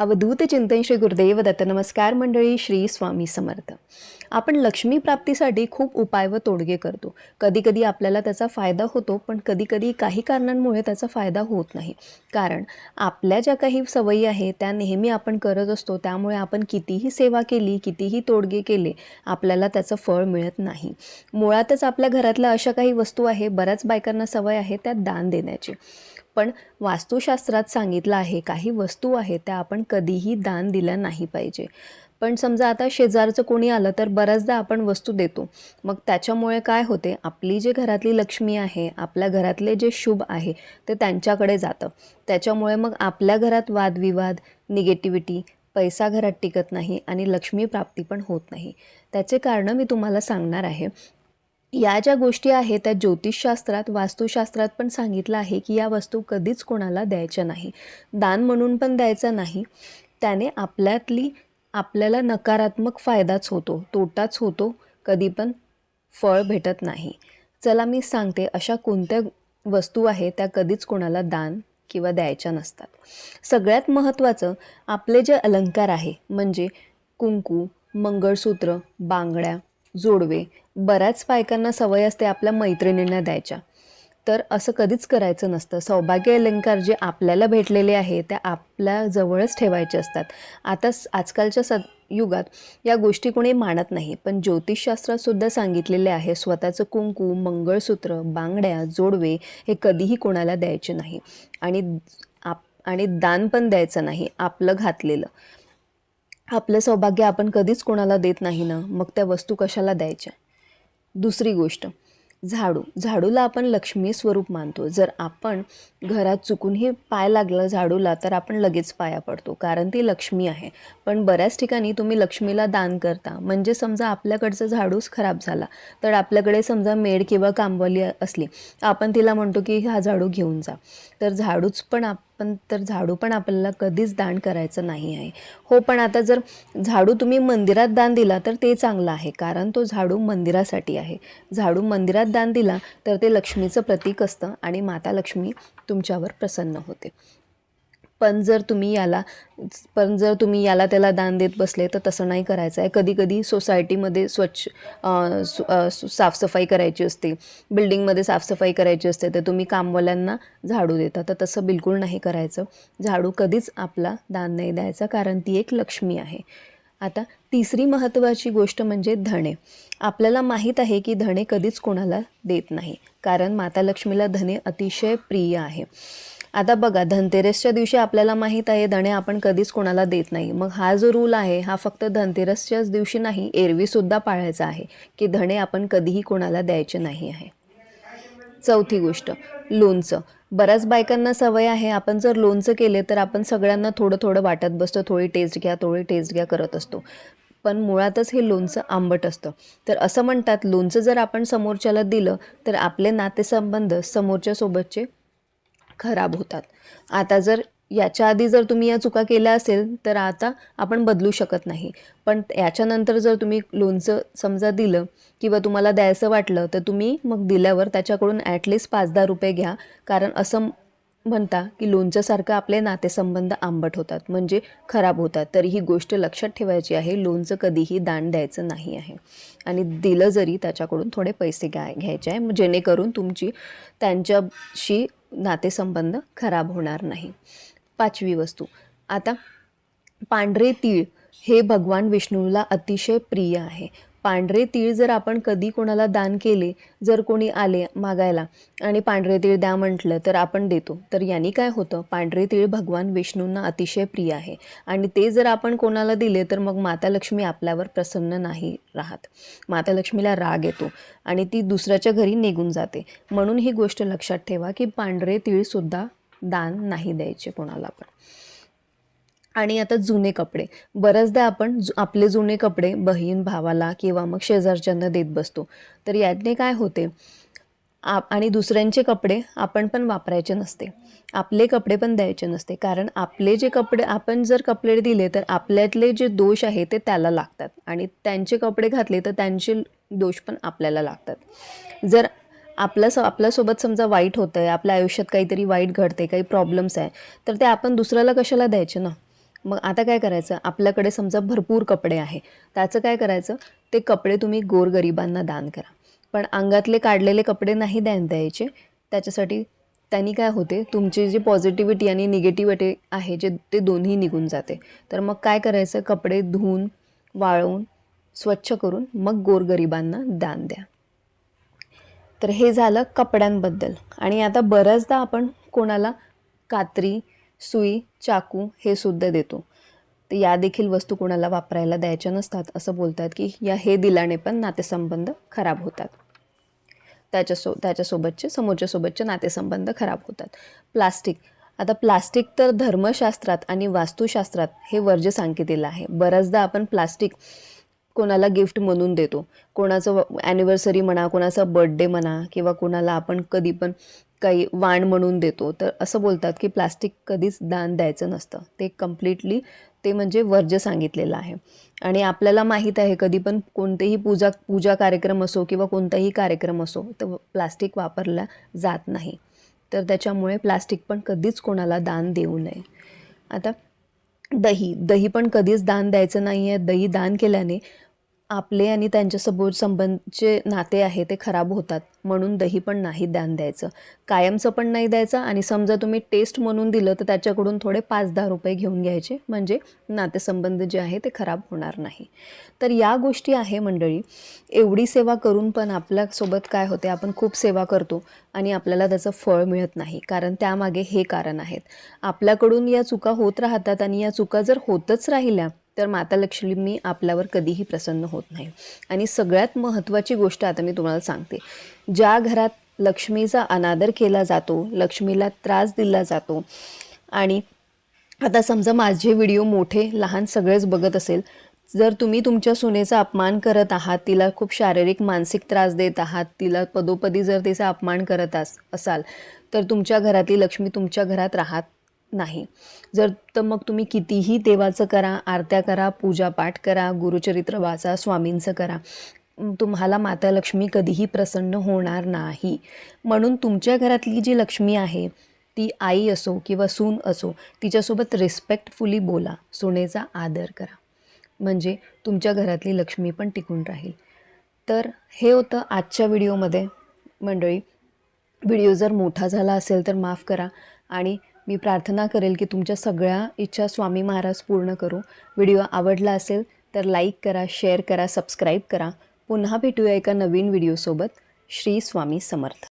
अवधूत चिंतन श्री गुरुदेव दत्त नमस्कार मंडळी श्री स्वामी समर्थ. आपण लक्ष्मी प्राप्तीसाठी खूप उपाय व तोडगे करतो. कधीकधी आपल्याला त्याचा फायदा होतो पण कधीकधी काही कारणांमुळे त्याचा फायदा होत नाही. कारण आपल्या ज्या काही सवयी आहे त्या नेहमी आपण करत असतो त्यामुळे आपण कितीही सेवा केली कितीही तोडगे केले आपल्याला त्याचं फळ मिळत नाही. मुळातच आपल्या घरातल्या अशा काही वस्तू आहे बऱ्याच बायकांना सवय आहे त्या दान देण्याची. पण वास्तुशास्त्रात सांगितलं आहे काही वस्तू आहेत त्या आपण कधीही दान दिल्या नाही पाहिजे. पण समजा आता शेजारचं कोणी आलं तर बऱ्याचदा आपण वस्तू देतो. मग त्याच्यामुळे काय होते? आपली जे घरातली लक्ष्मी आहे आपल्या घरातले जे शुभ आहे ते त्यांच्याकडे जातं. त्याच्यामुळे मग आपल्या घरात वादविवाद निगेटिव्हिटी पैसा घरात टिकत नाही आणि लक्ष्मी प्राप्ती पण होत नाही. त्याचे कारणं मी तुम्हाला सांगणार आहे. या ज्या गोष्टी आहेत त्या ज्योतिषशास्त्रात वास्तुशास्त्रात पण सांगितलं आहे की या वस्तू कधीच कोणाला द्यायच्या नाही. दान म्हणून पण द्यायचा नाही. त्याने आपल्यातली आपल्याला नकारात्मक फायदाच होतो तोटाच होतो कधी पण फळ भेटत नाही. चला मी सांगते अशा कोणत्या वस्तू आहेत त्या कधीच कोणाला दान किंवा द्यायच्या नसतात. सगळ्यात महत्त्वाचं आपले जे अलंकार आहे म्हणजे कुंकू मंगळसूत्र बांगड्या जोडवे. बऱ्याच बायकांना सवय असते आपल्या मैत्रिणींना द्यायच्या. तर असं कधीच करायचं नसतं. सौभाग्य अलंकार जे आपल्याला भेटलेले आहे त्या आपल्या जवळच ठेवायचे असतात. आता आजकालच्या स युगात या गोष्टी कोणी मानत नाही. पण ज्योतिषशास्त्रातसुद्धा सांगितलेले आहे स्वतःचं कुंकू मंगळसूत्र बांगड्या जोडवे हे कधीही कोणाला द्यायचे नाही. आणि आप आणि दान पण द्यायचं नाही आपलं घातलेलं. आपलं सौभाग्य आपण कधीच कोणाला देत नाही ना मग त्या वस्तू कशाला द्यायच्या? दुसरी गोष्ट झाडू. झाडूला आपण लक्ष्मी स्वरूप मानतो. जर आपण घरात चुकूनही पाय लागला झाडूला तर आपण लगेच पाया पडतो कारण ती लक्ष्मी आहे. पण बऱ्याच ठिकाणी तुम्ही लक्ष्मीला दान करता. म्हणजे समजा आपल्याकडचं झाडूच खराब झाला तर आपल्याकडे समजा मेड किंवा कामवाली असली आपण तिला म्हणतो की हा झाडू घेऊन जा. तर झाडूच पण आप पण तर झाडू पण आपल्याला कधीच दान करायचं नाही आहे. हो पण आता जर झाडू तुम्ही मंदिरात दान दिला तर ते चांगलं आहे कारण तो झाडू मंदिरासाठी आहे. झाडू मंदिरात दान दिला तर ते लक्ष्मीचं प्रतीक असतं आणि माता लक्ष्मी तुमच्यावर प्रसन्न होते. पण जर तुम्ही याला पण जर तुम्ही याला त्याला दान देत बसले तर तसं नाही करायचं आहे. कधीकधी सोसायटीमध्ये स्वच्छ साफसफाई करायची असते. बिल्डिंगमध्ये साफसफाई करायची असते तर तुम्ही कामवाल्यांना झाडू देता. तर तसं बिलकुल नाही करायचं. झाडू कधीच आपला दान नाही द्यायचा कारण ती एक लक्ष्मी आहे. आता तिसरी महत्त्वाची गोष्ट म्हणजे धणे. आपल्याला माहीत आहे की धणे कधीच कोणाला देत नाही कारण माता लक्ष्मीला धने अतिशय प्रिय आहे. आता बघा धनतेरसच्या दिवशी आपल्याला माहीत आहे धणे आपण कधीच कोणाला देत नाही. मग हा जो रूल आहे हा फक्त धनतेरसच्याच दिवशी नाही एरवीसुद्धा पाळायचा आहे की धणे आपण कधीही कोणाला द्यायचे नाही आहे. चौथी गोष्ट लोणचं. बऱ्याच बायकांना सवय आहे आपण जर लोणचं केले तर आपण सगळ्यांना थोडं थोडं वाटत बसतो थोडी टेस्ट घ्या थोडी टेस्ट घ्या करत असतो. पण मुळातच हे लोणचं आंबट असतं. तर असं म्हणतात लोणचं जर आपण समोरच्याला दिलं तर आपले नातेसंबंध समोरच्यासोबतचे खराब होतात. आता जर याच्या आधी जर तुम्ही या चुका केल्या असेल तर आता आपण बदलू शकत नाही. पण याच्यानंतर जर तुम्ही लोणचं समजा दिलं किंवा तुम्हाला द्यायचं वाटलं तर तुम्ही मग दिल्यावर त्याच्याकडून ॲटलिस्ट पाच दहा रुपये घ्या. कारण असं म्हणता की लोणचंसारखं आपले नातेसंबंध आंबट होतात म्हणजे खराब होतात. तरी ही गोष्ट लक्षात ठेवायची आहे लोणचं कधीही दान द्यायचं नाही आहे. आणि दिलं जरी त्याच्याकडून थोडे पैसे घ्या घ्यायचे आहे जेणेकरून तुमची त्यांच्याशी नातेसंबंध खराब होणार नाही. पाचवी वस्तू. आता पांढरे तीळ हे भगवान विष्णूला अतिशय प्रिय आहे. पांढरे तीळ जर आपण कधी कोणाला दान केले जर कोणी आले मागायला आणि पांढरे तीळ द्या म्हटलं तर आपण देतो. तर यांनी काय होतं? पांढरे तीळ भगवान विष्णूंना अतिशय प्रिय आहे. आणि ते जर आपण कोणाला दिले तर मग माता लक्ष्मी आपल्यावर प्रसन्न नाही राहत. माता लक्ष्मीला राग येतो आणि ती दुसऱ्याच्या घरी निघून जाते. म्हणून ही गोष्ट लक्षात ठेवा की पांढरे तीळसुद्धा दान नाही द्यायचे कोणाला पण. आणि आता जुने कपडे. बऱ्याचदा आपण जु- आपले जुने कपडे बहीण भावाला किंवा मग शेजारच्यांना देत बसतो. तर यातने काय होते? आप आणि दुसऱ्यांचे कपडे आपण पण वापरायचे नसते. आपले कपडे पण द्यायचे नसते. कारण आपले जे कपडे आपण जर कपडे दिले तर आपल्यातले जे दोष आहे ते त्याला लागतात. आणि त्यांचे कपडे घातले तर त्यांचे दोष पण आपल्याला लागतात. जर आपल्या स आपल्यासोबत समजा वाईट होतं आहे आपल्या आयुष्यात काहीतरी वाईट घडते काही प्रॉब्लेम्स आहे तर ते आपण दुसऱ्याला कशाला द्यायचे ना? मग आता काय करायचं? आपल्याकडे समजा भरपूर कपडे आहे. त्याचं काय करायचं? ते कपडे तुम्ही गोरगरिबांना दान करा. पण अंगातले काढलेले कपडे नाही द्यान द्यायचे. त्याच्यासाठी त्यांनी काय होते? तुमची जी पॉझिटिव्हिटी आणि निगेटिव्हिटी आहे जे ते दोन्ही निघून जाते. तर मग काय करायचं? कपडे धुवून वाळवून स्वच्छ करून मग गोरगरिबांना दान द्या. तर हे झालं कपड्यांबद्दल. आणि आता बऱ्याचदा आपण कोणाला कात्री सुई चाकू हे सुद्धा देतो. तर या देखील वस्तू कोणाला वापरायला द्यायच्या नसतात असं बोलतात की या हे दिल्याने पण नातेसंबंध खराब होतात. त्याच्यासो त्याच्यासोबतचे समोरच्यासोबतचे नातेसंबंध खराब होतात. प्लास्टिक. आता प्लास्टिक तर धर्मशास्त्रात आणि वास्तुशास्त्रात हे वर्ज्य सांगितलेलं आहे. बऱ्याचदा आपण प्लास्टिक कोणाला गिफ्ट म्हणून देतो. कोणाचं ॲनिव्हर्सरी म्हणा कोणाचा बर्थडे म्हणा किंवा कोणाला आपण कधी पण काही वाण म्हणून देतो. तर असं बोलतात की प्लास्टिक कधीच दान द्यायचं नसतं. ते कम्प्लिटली ते म्हणजे वर्ज्य सांगितलेलं आहे. आणि आपल्याला माहीत आहे कधी पण कोणतेही पूजा पूजा कार्यक्रम असो किंवा कोणताही कार्यक्रम असो तर प्लास्टिक वापरला जात नाही. तर त्याच्यामुळे प्लास्टिक पण कधीच कोणाला दान देऊ नये. आता दही दही पण कधीच दान द्यायचं नाही आहे दही दान केल्याने आपले आणि त्यांच्यासोबत संबंधचे नाते आहे ते खराब होतात म्हणून दही पण नाही दान द्यायचं. कायमचं पण नाही द्यायचं आणि समजा तुम्ही टेस्ट म्हणून दिलं तर त्याच्याकडून थोडे पाच दहा रुपये घेऊन घ्यायचे. म्हणजे नातेसंबंध जे आहे ते खराब होणार नाही. तर या गोष्टी आहे मंडळी. एवढी सेवा करून पण आपल्यासोबत काय होते आपण खूप सेवा करतो आणि आपल्याला त्याचं फळ मिळत नाही. कारण त्यामागे हे कारण आहेत. आपल्याकडून या चुका होत राहतात आणि या चुका जर होतच राहिल्या तर माता लक्ष्मी आपल्यावर कधीही प्रसन्न होत नाही. आणि सगळ्यात महत्त्वाची गोष्ट आता मी तुम्हाला सांगते. ज्या घरात लक्ष्मीचा अनादर केला जातो लक्ष्मीला त्रास दिला जातो आणि आता समजा माझे व्हिडिओ मोठे लहान सगळेच बघत असेल जर तुम्ही तुमच्या सुनेचा अपमान करत आहात तिला खूप शारीरिक मानसिक त्रास देत आहात तिला पदोपदी जर तिचा अपमान करत अस असाल तर तुमच्या घरातली लक्ष्मी तुमच्या घरात राहत नाही. जर तर मग तुम्ही कितीही देवाचं करा आरत्या करा पूजापाठ करा गुरुचरित्र वाचा स्वामींचं करा. तुम्हाला माता लक्ष्मी कधीही प्रसन्न होणार नाही. म्हणून तुमच्या घरातली जी लक्ष्मी आहे ती आई असो किंवा सून असो तिच्यासोबत रिस्पेक्टफुली बोला. सुनेचा आदर करा. म्हणजे तुमच्या घरातली लक्ष्मी पण टिकून राहील. तर हे होतं आजच्या व्हिडिओमध्ये. मंडळी व्हिडिओ जर मोठा झाला असेल तर माफ करा. आणि मी प्रार्थना करेल की तुमच्या सगळ्या इच्छा स्वामी महाराज पूर्ण करू. व्हिडिओ आवडला असेल तर लाईक करा शेअर करा सबस्क्राईब करा. पुन्हा भेटूया एका नवीन व्हिडिओसोबत. श्री स्वामी समर्थ.